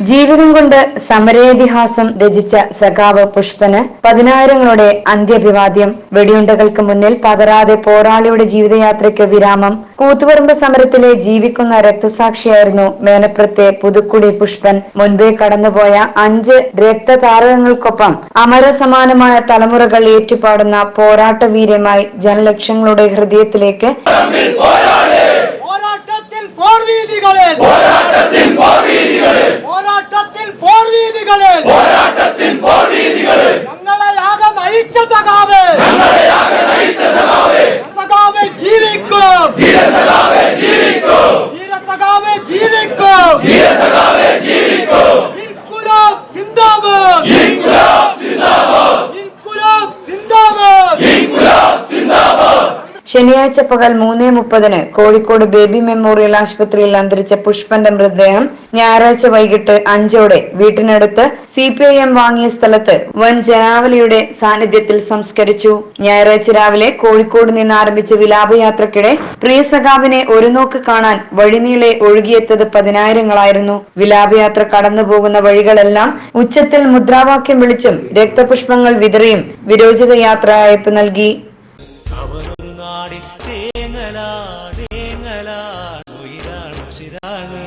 ജീവിതം കൊണ്ട് സമരേതിഹാസം രചിച്ച സഖാവ് പുഷ്പന് പതിനായിരങ്ങളുടെ അന്ത്യഭിവാദ്യം. വെടിയുണ്ടകൾക്ക് മുന്നിൽ പതരാതെ പോരാളിയുടെ ജീവിതയാത്രയ്ക്ക് വിരാമം. കൂത്തുപറമ്പ് സമരത്തിലെ ജീവിക്കുന്ന രക്തസാക്ഷിയായിരുന്നു മേനപ്രത്തെ പുതുക്കുടി പുഷ്പൻ. മുൻപേ കടന്നുപോയ അഞ്ച് രക്തതാരകങ്ങൾക്കൊപ്പം അമരസമാനമായ തലമുറകൾ ഏറ്റുപാടുന്ന പോരാട്ടവീര്യമായി ജനലക്ഷങ്ങളുടെ ഹൃദയത്തിലേക്ക് പോരാട്ടത്തിൽ 就是个 ശനിയാഴ്ച പകൽ മൂന്നേ മുപ്പതിന് കോഴിക്കോട് ബേബി മെമ്മോറിയൽ ആശുപത്രിയിൽ അന്തരിച്ച പുഷ്പന്റെ മൃതദേഹം ഞായറാഴ്ച വൈകിട്ട് അഞ്ചോടെ വീട്ടിനടുത്ത് സി പി ഐ എം വാങ്ങിയ സ്ഥലത്ത് വൻ ജനാവലിയുടെ സാന്നിധ്യത്തിൽ സംസ്കരിച്ചു. ഞായറാഴ്ച രാവിലെ കോഴിക്കോട് നിന്ന് ആരംഭിച്ച വിലാപയാത്രക്കിടെ പ്രിയ ഒരു നോക്ക് കാണാൻ വഴിനീളെ ഒഴുകിയെത്തത് പതിനായിരങ്ങളായിരുന്നു. വിലാപയാത്ര കടന്നുപോകുന്ന വഴികളെല്ലാം ഉച്ചത്തിൽ മുദ്രാവാക്യം വിളിച്ചും രക്തപുഷ്പങ്ങൾ വിതറിയും വിരോചിത യാത്ര അയപ്പ് നൽകി. ഏങ്ങലാ ഏങ്ങലാ ഉയരാണു ശിരാണ്